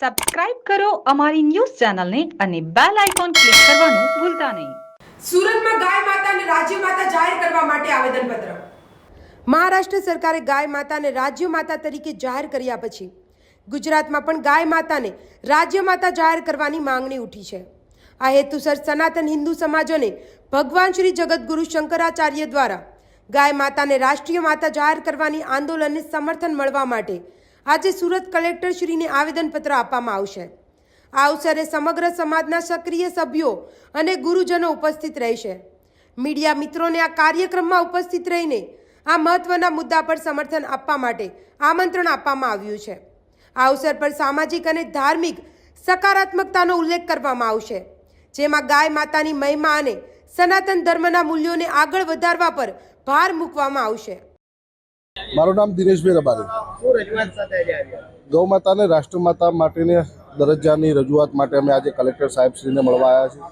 Subscribe કરો અમારી news ચેનલને અને બેલ આઇકોન ક્લિક કરવાનું ભૂલતા નહીં. સુરતમાં ગાય માતાને રાજ્ય માતા જાહેર કરવા માટે આવેદનપત્ર. મહારાષ્ટ્ર સરકારે ગાય માતાને રાજ્ય માતા તરીકે જાહેર કર્યા પછી ગુજરાતમાં પણ ગાય માતાને રાજ્ય માતા જાહેર કરવાની માંગણી ઉઠી છે. આ હેતુસર સનાતન હિન્દુ સમાજોને ભગવાન શ્રી જગતગુરુ શંકરાચાર્ય દ્વારા ગાય માતાને રાષ્ટ્રીય માતા જાહેર કરવાની આંદોલનને સમર્થન મળવા માટે આજે સુરત કલેક્ટર શ્રીને આવેદનપત્ર આપવામાં આવશે. આ અવસરે સમગ્ર સમાજના સક્રિય સભ્યો અને ગુરુજનો ઉપસ્થિત રહેશે. મીડિયા મિત્રોને આ કાર્યક્રમમાં ઉપસ્થિત રહીને આ મહત્વના મુદ્દા પર સમર્થન આપવા માટે આમંત્રણ આપવામાં આવ્યું છે. આ અવસર પર સામાજિક અને ધાર્મિક સકારાત્મકતાનો ઉલ્લેખ કરવામાં આવશે. જેમાં ગાય માતાની મહિમા અને સનાતન ધર્મના મૂલ્યોને આગળ વધારવા પર ભાર મૂકવામાં આવશે. મારું નામ દિનેશભાઈ રબારી. ગૌ માતાને રાષ્ટ્રમાતા માટેની દરજ્જાની રજૂઆત માટે અમે આજે કલેક્ટર સાહેબશ્રીને મળવા આવ્યા છીએ.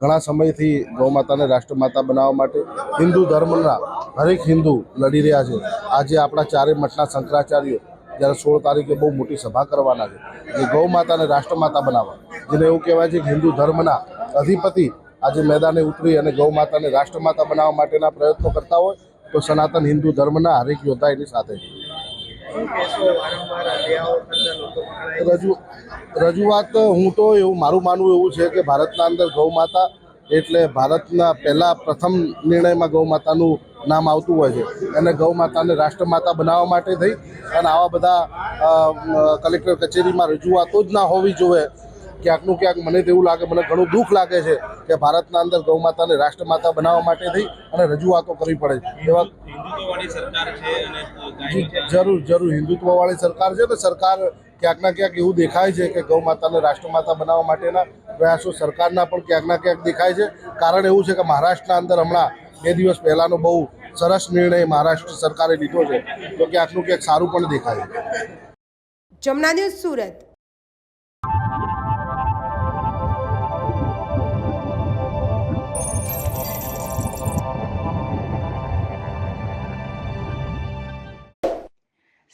ઘણા સમયથી ગૌ માતાને રાષ્ટ્રમાતા બનાવવા માટે હિન્દુ ધર્મના હરેક હિન્દુ લડી રહ્યા છે. આજે આપણા ચારે મઠના શંકરાચાર્યો જ્યારે સોળ તારીખે બહુ મોટી સભા કરવાના છે જે ગૌ માતાને રાષ્ટ્રમાતા બનાવવા. જેને એવું કહેવાય છે કે હિન્દુ ધર્મના અધિપતિ આજે મેદાને ઉતરી અને ગૌ માતાને રાષ્ટ્રમાતા બનાવવા માટેના પ્રયત્નો કરતા હોય તો સનાતન હિન્દુ ધર્મના હરેક યોદ્ધા એની સાથે રજૂ રજૂઆત હું તો એવું મારું માનવું એવું છે કે ભારતના અંદર ગૌ માતા એટલે ભારતના પહેલાં પ્રથમ નિર્ણયમાં ગૌ માતાનું નામ આવતું હોય છે. અને ગૌ માતાને રાષ્ટ્રમાતા બનાવવા માટે થઈ અને આવા બધા કલેક્ટર કચેરીમાં રજૂઆતો જ ના હોવી જોઈએ ક્યાંકનું ક્યાંક મને તેવું લાગે, મને ઘણું દુઃખ લાગે છે કે ભારતના અંદર ગૌ માતાને રાષ્ટ્રમાતા બનાવવા માટે થઈ અને રજૂઆતો કરવી પડે એવા જરૂર જરૂર, હિન્દુત્વવાળી સરકાર છે તો સરકાર ક્યાંકના ક્યાંક એવું દેખાય છે કે ગૌ માતાને રાષ્ટ્રમાતા બનાવવા માટેના પ્રયાસો સરકારના પણ ક્યાંકના ક્યાંક દેખાય છે. કારણ એવું છે કે મહારાષ્ટ્રના અંદર હમણાં બે દિવસ પહેલાંનો બહુ સરસ નિર્ણય મહારાષ્ટ્ર સરકારે લીધો છે. તો ક્યાંકનું ક્યાંક સારું પણ દેખાય જમના ન્યૂઝ સુરત.